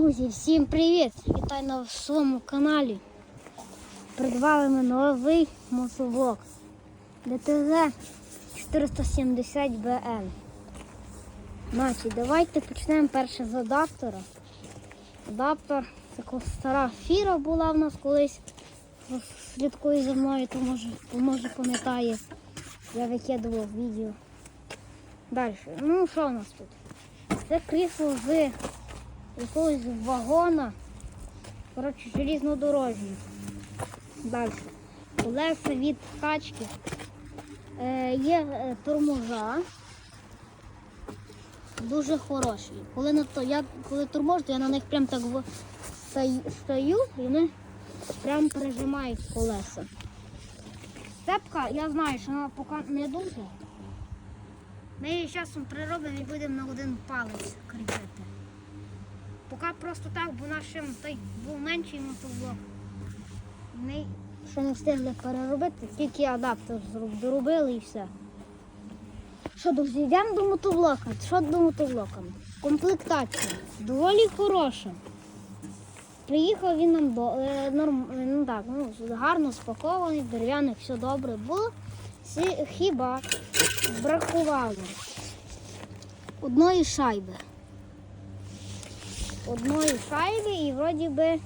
Друзі, всім привіт! Вітаю на своєму каналі. Придбали ми новий мотоблок ДТЗ 470 BN. Значить, давайте почнемо перше з адаптера. Адаптер ко- стара фіра була в нас колись. Слідкує за мною, то може, може пам'ятає. Я викидував відео. Далі. Ну, що у нас тут? Це крісло з якогось вагона. Коротше, желізнодорожній. Далі. Колеса від качки. Е, є е, тормоза. Дуже хороші. Коли на то, я коли торможу, то я на них прям так стою і вони прям прижимають колеса. Степка, я знаю, що вона поки не дуже. Ми її часом приробимо і будемо на один палець кріпити. Поки просто так, бо нашим той був менший мотоблок. Ми ще не встигли переробити, тільки адаптер доробили і все. Що, друзі, йдемо до мотоблока. Що до мотоблока? Комплектація доволі хороша. Приїхав він нам до е, норм, е, ну так, ну, гарно спакований, дерев'яний, все добре було. Хіба бракувало одної шайби одної шайби і вроді би.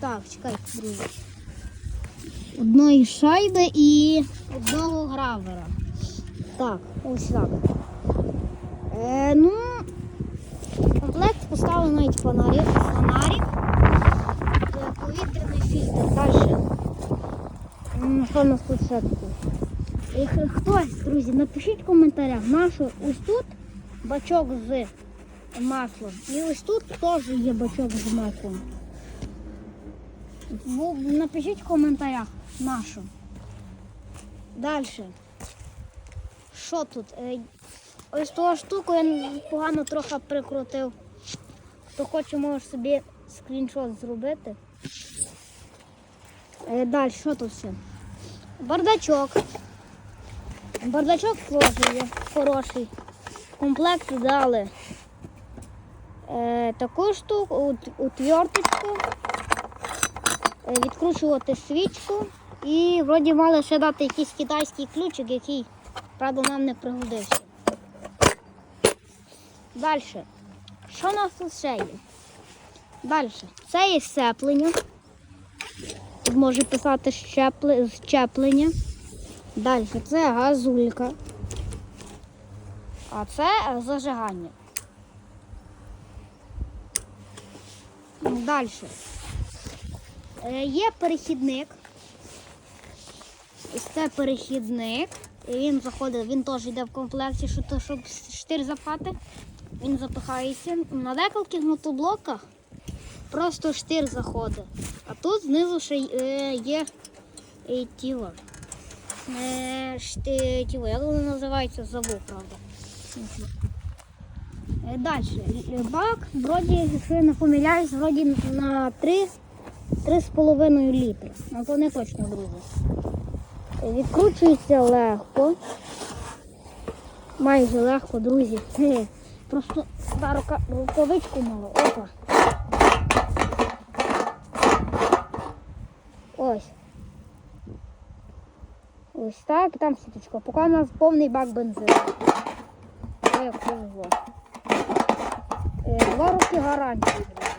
Так, чекайте, друзі. Одної шайби і одного гравера. Так, ось так. Е, ну, комплект поставив навіть фонарик, фонарик, е, повітряний фільтр. Далі. Що у нас тут ще таке? І Хтось, друзі, напишіть в коментарях, нашу ось тут бачок з маслом. І ось тут теж є бачок з маслом. Ну, Напишіть в коментарях нашу. Далі. Що тут? Е, Ось того штуку я погано трохи прикрутив. Хто хоче, може собі скріншот зробити. Далі, що тут все? Бардачок. Бардачок теж хороший. Комплект дали е, таку штуку, утверточку, е, відкручувати свічку і вроді мали ще дати якийсь китайський ключик, який, правда, нам не пригодився. Далі. Що у нас тут ще є? Далі. Це є сцеплення. Тут може писати щеплення. Далі це газулька. А це е, зажигання. Далі. Е, Є перехідник. Ось це перехідник. Він заходить, він теж йде в комплекті, щоб штир запхати. Він запихається. На декількох мотоблоках просто штир заходить. А тут знизу ще е, є е, тіло. Тіло. Як воно називається? Забув, правда. Е, Далі. Бак, вроді, якщо я не помиляюсь, вроді на 3, 3,5 літри. Ну, то не точно, друзі. Е, Відкручується легко. Майже легко, друзі. Просто сюди рука, рукавичку мало. Опа. Ось. Ось так, там сіточка. Поки у нас повний бак бензину. Ой, як повезло. Два роки гарантії. друзі.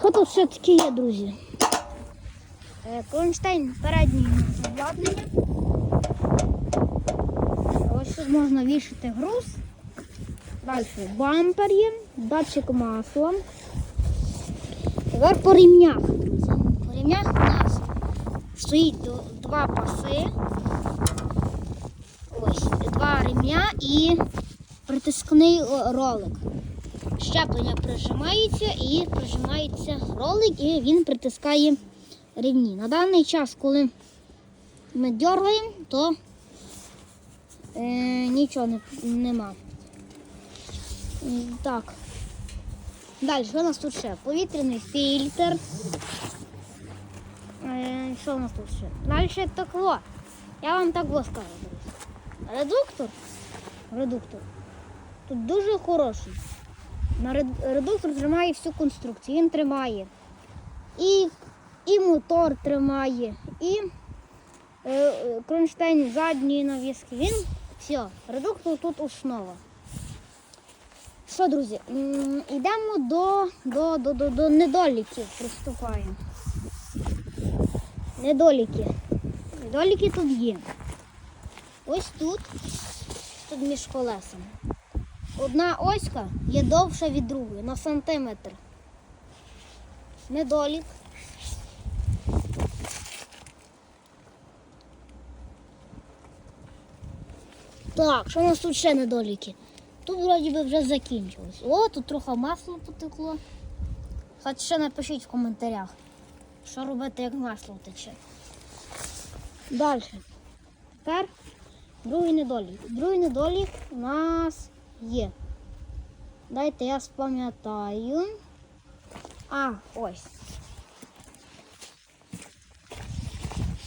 Що тут все-таки є, друзі? Е, Кронштейн передній обладнання. Ось тут можна вішати груз. Далі бампер є, датчик масла. Тепер по рівнях, друзі. По рівнях у нас стоїть два паси. Два ремня і притискний ролик. Щеплення прижимається і прижимається ролик, і він притискає рівні. На даний час, коли ми дергаємо, то е, нічого не, нема. Так. Далі, що у нас тут ще? Повітряний фільтр. Е, що у нас тут ще? Далі такло. Я вам так скажу. Редуктор редуктор. Тут дуже хороший. На редуктор тримає всю конструкцію. Він тримає і, і мотор тримає, і е, е, кронштейн задньої навіски. Він все, редуктор тут основа. Що, друзі, йдемо до, до, до, до, до недоліків. Приступаємо. Недоліки. Недоліки тут є. Ось тут, тут між колесами. Одна оська є довша від другої на сантиметр. Недолік. Так, що у нас тут ще недоліки? Тут вроді би вже закінчилось. О, тут трохи масла потекло. Хоч ще напишіть в коментарях, що робити, як масло тече. Далі. Тепер другий недолік. Другий недолік у нас є. Дайте я спам'ятаю. А, ось.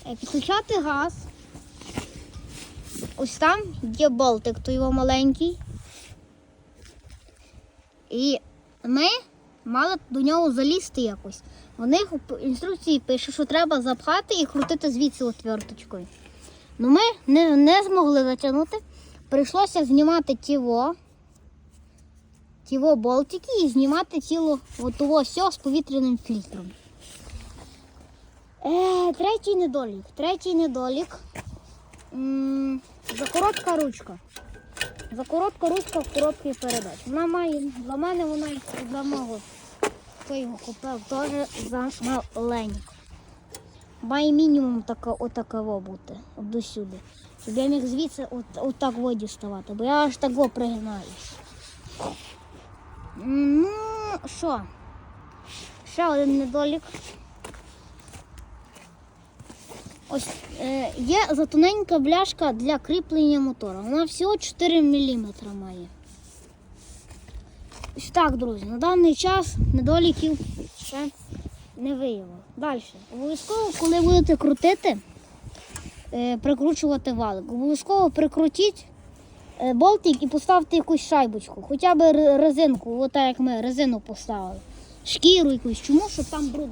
Е, Підключати газ. Ось там є болтик, то його маленький. І ми мали до нього залізти якось. У них в інструкції пише, що треба запхати і крутити звідси отверточкою. Ну ми не, не змогли затягнути. Прийшлося знімати тіло, тіло болтики і знімати тіло отого всього з повітряним фільтром. Е, третій недолік. Третій недолік. М, Закоротка ручка. Закоротка ручка в коробці передач. Вона має, для мене вона для мого. Хто його купив, теж за маленько. Має мінімум така, отакого бути, до сюди. Щоб я міг звідси от, отак воді ставати, бо я аж так во пригинаюсь. Ну, що? Ще один недолік. Ось е, є затоненька бляшка для кріплення мотора. Вона всього 4 мм має. Ось так, друзі, на даний час недоліків ще не виявив. Далі. Обов'язково, коли будете крутити, е, прикручувати валик, обов'язково прикрутіть е, болтик і поставте якусь шайбочку, хоча б резинку, отак як ми резину поставили. Шкіру якусь. Чому? Щоб там бруд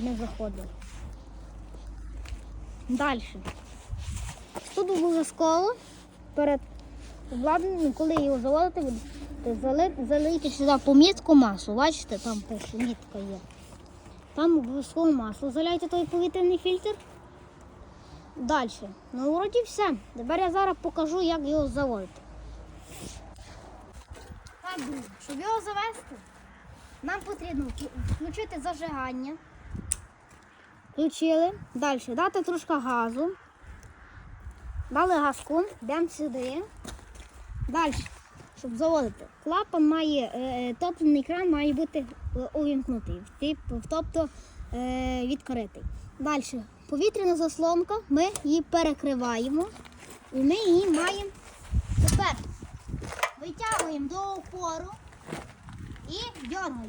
не, заходив. Далі. Тут обов'язково перед обладнанням, коли його заводити, ви залити, сюди помітку масло. Бачите, там пише, мітка є. Там обов'язково масло. Заляйте той повітряний фільтр. Далі. Ну, вроді все. Тепер я зараз покажу, як його заводити. Так, щоб його завести, нам потрібно включити зажигання. Включили. Далі дати трошки газу. Дали газку, йдемо сюди. Далі, щоб заводити. Клапан має, топлений е, топливний кран має бути е, увімкнутий, тобто е, відкритий. Далі, повітряна заслонка, ми її перекриваємо і ми її маємо тепер витягуємо до опору і дергаємо.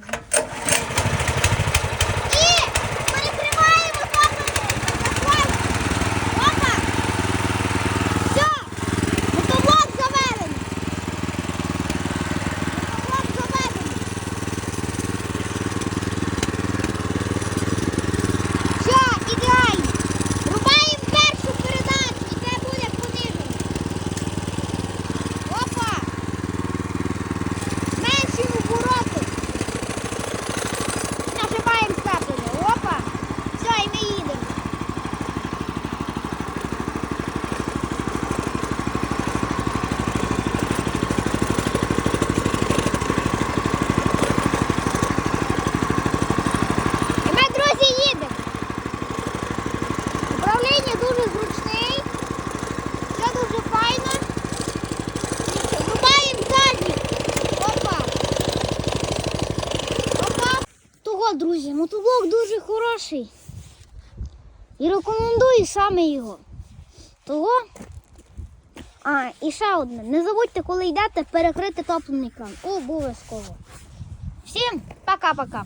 І перекриваємо топливний. Опа! Все! Мотоблок заведений. Мотоблок заведений. Все, ідеально. Рубаємо першу передачу і це буде понижено. Опа! Зменшуємо обороти. Нажимаємо сцеплення. Опа! Все, і ми їдемо. І ми, друзі, їдемо. Управління дуже зручний. Все дуже файно. Врубаємо задній. Опа. Опа. Того, мотоблок дуже хороший. І рекомендую саме його. Того. А, і ще одне. Не забудьте, коли йдете, перекрити топлений кран. Обов'язково. Всім пока-пока.